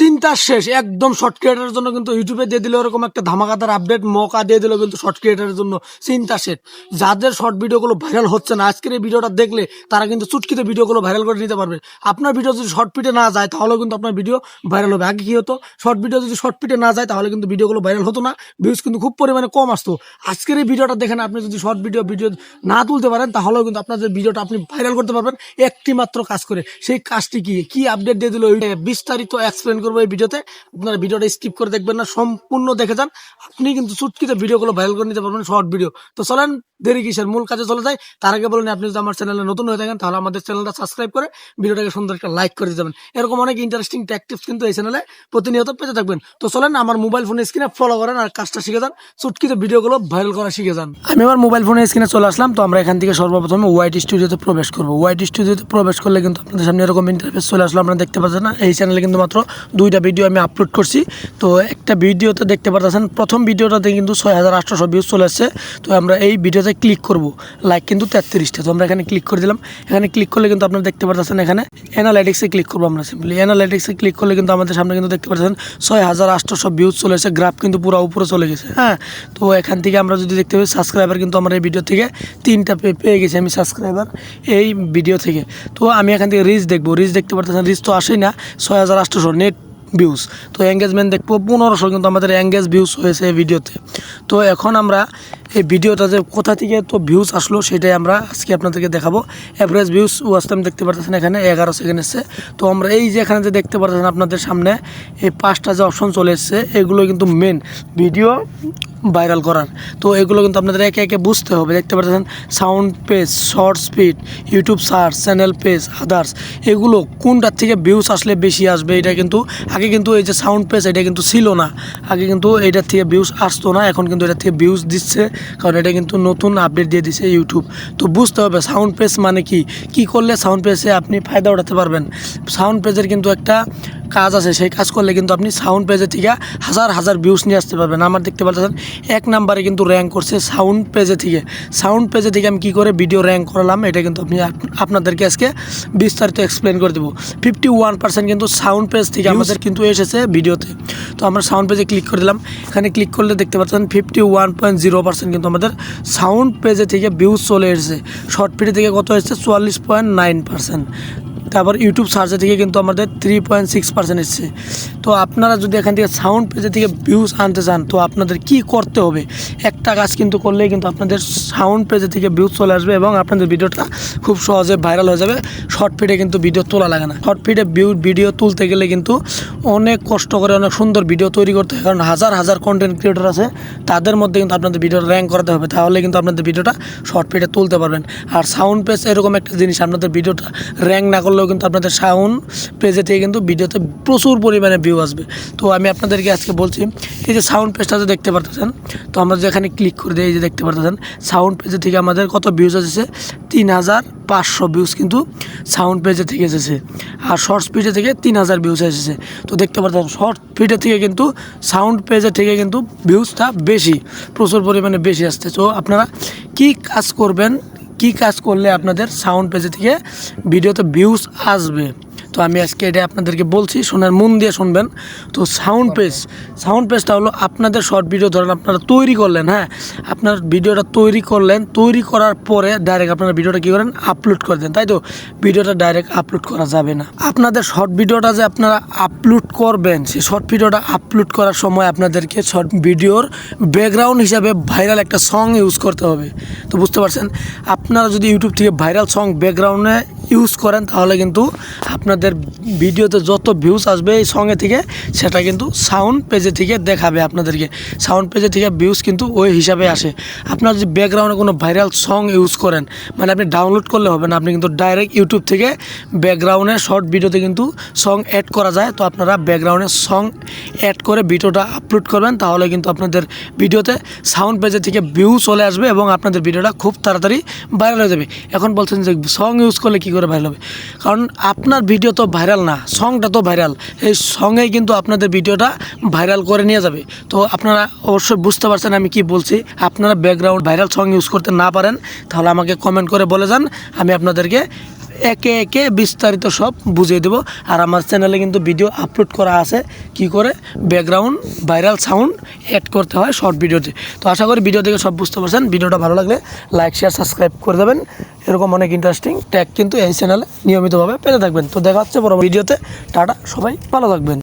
চিন্তা শেষ, একদম শর্ট ক্রিয়েটারের জন্য কিন্তু ইউটিউবে দিয়ে দিল এরকম একটা ধামাকাদার আপডেট মৌকা দিয়ে দিল কিন্তু শর্ট ক্রিয়েটারের জন্য চিন্তা শেষ। যাদের শর্ট ভিডিওগুলো ভাইরাল হচ্ছে না, আজকের এই ভিডিওটা দেখলে তারা কিন্তু চুটকিতে ভিডিওগুলো ভাইরাল করে নিতে পারবে। আপনার ভিডিও যদি শর্ট পিটে না যায় তাহলে কিন্তু আপনার ভিডিও ভাইরাল হবে। আগে কি হতো? শর্ট ভিডিও যদি শর্ট পিটে না যায়, তাহলে কিন্তু ভিডিওগুলো ভাইরাল হতো না। ভিউজ কিন্তু খুব পরিমাণে কম আসতো। আজকের এই ভিডিওটা দেখেন আপনি যদি শর্ট ভিডিও ভিডিও না তুলতে পারেন, তাহলেও কিন্তু আপনার যে ভিডিওটা আপনি ভাইরাল করতে পারবেন, একটি মাত্র কাজ করে। সেই কাজটি কি? কি আপডেট দিয়ে দিল? বিস্তারিত এক্সপ্লেন করব এই ভিডিওতে। আপনারা ভিডিওটা স্কিপ করে দেখবেন না, সম্পূর্ণ দেখে যান। আপনি কিন্তু চুটকিতে ভিডিওগুলো ভাইরাল করে নিতে পারবেন শর্ট ভিডিও তো চলেন দেরি কিসের? মূল কাজে চলে যায় তার আগে বলেন আপনি যদি আমার চ্যানেলে নতুন হয়ে থাকেন, তাহলে আমাদের চ্যানেলটা সাবস্ক্রাইব করে ভিডিওটাকে সুন্দর একটা লাইক করে যাবেন এরকম অনেক ইন্টারেস্টিং ট্যাকটিভস কিন্তু এই চ্যানেলে প্রতিনিয়ত পেতে থাকবেন। তো চলেন, আমার মোবাইল ফোনের স্ক্রিনে ফলো করেন আর কাজটা শিখে যান। চুটকিতে ভিডিওগুলো ভাইরাল করা শিখে যান। আমি আমার মোবাইল ফোনের স্ক্রিনে চলে আসলাম। তো আমরা এখান থেকে সর্বপ্রথমে ওয়াইট স্টুডিওতে প্রবেশ করব। ওয়াইট স্টুডিওতে প্রবেশ করলে কিন্তু আপনাদের সামনে এরকম ইন্টারফেস চলে আসলো। আপনারা দেখতে পাচ্ছেন না, এই চ্যানেলে কিন্তু মাত্র দুইটা ভিডিও আমি আপলোড করছি। তো একটা ভিডিওতে দেখতে পাচ্ছেন প্রথম ভিডিওটাতে কিন্তু ছয় হাজার আটশোশো ভিউজ চলে আসছে। তো আমরা এই ভিডিওতে ক্লিক করব। লাইক কিন্তু তেত্রিশটা। তো আমরা এখানে ক্লিক করে দিলাম। এখানে ক্লিক করলে কিন্তু আপনারা দেখতে পাচ্ছেন এখানে অ্যানালাইটিক্সে ক্লিক করব আমরা সিম্পলি অ্যানালাইটিক্সে ক্লিক করলে কিন্তু আমাদের সামনে কিন্তু দেখতে পাচ্ছেন ছয় হাজার আটশোশো ভিউজ চলে এসেছে। গ্রাফ কিন্তু পুরো উপরে চলে গেছে। হ্যাঁ? তো এখান থেকে আমরা যদি দেখতে পাই সাবস্ক্রাইবার কিন্তু আমার এই ভিডিও থেকে তিনটা পেয়ে গেছি আমি সাবস্ক্রাইবার এই ভিডিও থেকে। তো আমি এখান থেকে রিচ দেখব। রিচ দেখতে পারতেছেন রিচ তো আসেই না। ছয় হাজার আটশোশো নেট ভিউজ তো এঙ্গেজমেন্ট দেখব। পনেরোশো কিন্তু আমাদের এঙ্গেজ ভিউজ হয়েছে এই ভিডিওতে তো এখন আমরা এই ভিডিওটা যে কোথা থেকে তো ভিউজ আসলো সেটাই আমরা আজকে আপনাদেরকে দেখাবো। অ্যাভারেজ ভিউজ ওয়াচ দেখতে পারতেছেন এখানে, এগারো সেকেন্ড এসছে। তো আমরা এই যে এখানে যে দেখতে পারতেছেন আপনাদের সামনে, এই পাঁচটা যে অপশন চলে এসছে, এগুলো কিন্তু মেন ভিডিও ভাইরাল করার। তো এগুলো কিন্তু আপনাদের একে একে বুঝতে হবে। দেখতে পাচ্ছেন sound page short speed YouTube search channel page others এগুলো কোনটার থেকে ভিউজ আসলে বেশি আসবে এটা কিন্তু, আগে কিন্তু এই যে সাউন্ড পেজ এটা কিন্তু ছিল না। আগে কিন্তু এটার থেকে ভিউজ আসতো না, এখন কিন্তু এটার থেকে ভিউজ দিচ্ছে। কারণ এটা কিন্তু নতুন আপডেট দিয়ে দিছে ইউটিউব তো বুঝতে হবে সাউন্ড পেজ মানে কি? কি করলে সাউন্ড পেজে আপনি ফায়দা উঠাতে পারবেন? সাউন্ড পেজের কিন্তু একটা কাজ আছে সেই কাজ করলে কিন্তু আপনি সাউন্ড পেজে থেকে হাজার হাজার ভিউজ নিয়ে আসতে পারবেন। আমার দেখতে পাচ্ছেন এক নাম্বারে কিন্তু র্যাঙ্ক করছে সাউন্ড পেজে থেকে। সাউন্ড পেজে থেকে আমি কী করে ভিডিও র্যাঙ্ক করালাম এটা কিন্তু আপনি আপনাদেরকে আজকে বিস্তারিত এক্সপ্লেন করে দেবো। ফিফটি ওয়ান পার্সেন্ট কিন্তু সাউন্ড পেজ থেকে আমাদের কিন্তু এসেছে ভিডিওতে তো আমরা সাউন্ড পেজে ক্লিক করে দিলাম। এখানে ক্লিক করলে দেখতে পাচ্ছেন fifty one point zero percent কিন্তু আমাদের সাউন্ড পেজে থেকে ভিউজ চলে এসেছে। শর্ট ভিডিও থেকে কত এসেছে? চুয়াল্লিশ পয়েন্ট নাইন পার্সেন্ট তারপর ইউটিউব সার্চে থেকে কিন্তু আমাদের থ্রি পয়েন্ট সিক্স পার্সেন্ট এসছে। তো আপনারা যদি এখান থেকে সাউন্ড পেজে থেকে ভিউজ আনতে চান, তো আপনাদের কি করতে হবে? একটা কাজ কিন্তু করলেই কিন্তু আপনাদের সাউন্ড পেজে থেকে ভিউজ চলে আসবে এবং আপনাদের ভিডিওটা খুব সহজে ভাইরাল হয়ে যাবে। শর্ট ফিডে কিন্তু ভিডিও তোলা লাগে না। শর্ট ফিডে ভিউ ভিডিও তুলতে গেলে কিন্তু অনেক কষ্ট করে, অনেক সুন্দর ভিডিও তৈরি করতে হয়। কারণ হাজার হাজার কন্টেন্ট ক্রিয়েটর আছে, তাদের মধ্যে কিন্তু আপনাদের ভিডিও র্যাঙ্ক করাতে হবে। তাহলে কিন্তু আপনাদের ভিডিওটা শর্ট ফিডে তুলতে পারবেন। আর সাউন্ড পেজ এরকম একটা জিনিস, আপনাদের ভিডিওটা র্যাঙ্ক না করলেও কিন্তু আপনাদের সাউন্ড পেজে থেকে কিন্তু ভিডিওতে প্রচুর পরিমাণে ভিউ আসবে। তো আমি আপনাদেরকে আজকে বলছি, এই যে সাউন্ড পেজটা যে দেখতে পারতেছেন, তো আমরা যেখানে ক্লিক করে দিই, এই যে দেখতে পারতেছেন, সাউন্ড পেজে থেকে আমাদের কত ভিউজ এসেছে? তিন হাজার পাঁচশো ভিউজ কিন্তু সাউন্ড পেজে থেকে এসেছে। আর শর্ট স্পিডে থেকে তিন হাজার ভিউজ এসেছে। তো দেখতে পারতেন শর্ট স্পিডে থেকে কিন্তু সাউন্ড পেজে থেকে কিন্তু ভিউজটা বেশি, প্রচুর পরিমাণে বেশি আসছে। তো আপনারা কি কাজ করবেন কি কাজ করলে আপনাদের সাউন্ড পেজে থেকে ভিডিওতে ভিউজ আসবে? তো আমি আজকে এটা আপনাদেরকে বলছি শোনার মন দিয়ে শুনবেন। তো সাউন্ড পেজ সাউন্ড পেজটা হলো আপনাদের শর্ট ভিডিও ধরেন আপনারা তৈরি করলেন হ্যাঁ? আপনার ভিডিওটা তৈরি করলেন তৈরি করার পরে ডাইরেক্ট আপনারা ভিডিওটা কী করেন আপলোড করে দেন তাই তো? ভিডিওটা ডাইরেক্ট আপলোড করা যাবে না। আপনাদের শর্ট ভিডিওটা যে আপনারা আপলোড করবেন সেই শর্ট ভিডিওটা আপলোড করার সময় আপনাদেরকে শর্ট ভিডিওর ব্যাকগ্রাউন্ড হিসাবে ভাইরাল একটা সং ইউজ করতে হবে। তো বুঝতে পারছেন। আপনারা যদি ইউটিউব থেকে ভাইরাল সং ব্যাকগ্রাউন্ডে ইউজ করেন, তাহলে কিন্তু আপনাদের ভিডিওতে যত ভিউজ আসবে এই সঙ্গে থেকে সেটা কিন্তু সাউন্ড পেজে থেকে দেখাবে আপনাদেরকে। সাউন্ড পেজে থেকে ভিউজ কিন্তু ওই হিসাবে আসে। আপনার যদি ব্যাকগ্রাউন্ডে কোনো ভাইরাল সং ইউজ করেন মানে আপনি ডাউনলোড করলে হবে না, আপনি কিন্তু ডাইরেক্ট ইউটিউব থেকে ব্যাকগ্রাউন্ডে শর্ট ভিডিওতে কিন্তু সং অ্যাড করা যায়। তো আপনারা ব্যাকগ্রাউন্ডে সং অ্যাড করে ভিডিওটা আপলোড করবেন, তাহলে কিন্তু আপনাদের ভিডিওতে সাউন্ড পেজে থেকে ভিউ চলে আসবে এবং আপনাদের ভিডিওটা খুব তাড়াতাড়ি ভাইরাল হয়ে যাবে। এখন বলছেন যে সং ইউজ করলে কী করে ভাইরাল হবে। কারণ আপনার ভিডিও তো ভাইরাল না সংটা তো ভাইরাল এই সঙ্গেই কিন্তু আপনাদের ভিডিওটা ভাইরাল করে নিয়ে যাবে। তো আপনারা অবশ্যই বুঝতে পারছেন আমি কি বলছি। আপনারা ব্যাকগ্রাউন্ড ভাইরাল সং ইউজ করতে না পারেন, তাহলে আমাকে কমেন্ট করে বলে যান, আমি আপনাদেরকে একে একে বিস্তারিত সব বুঝিয়ে দেবো। আর আমার চ্যানেলে কিন্তু ভিডিও আপলোড করা আছে। কি করে? ব্যাকগ্রাউন্ড ভাইরাল সাউন্ড অ্যাড করতে হয় শর্ট ভিডিওতে তো আশা করি ভিডিও দেখে সব বুঝতে পারছেন। ভিডিওটা ভালো লাগলে লাইক শেয়ার সাবস্ক্রাইব করে দেবেন। এরকম অনেক ইন্টারেস্টিং ট্যাগ কিন্তু এই চ্যানেলে নিয়মিতভাবে পেতে থাকবেন। তো দেখা হচ্ছে বড় ভিডিওতে টাটা, সবাই ভালো থাকবেন।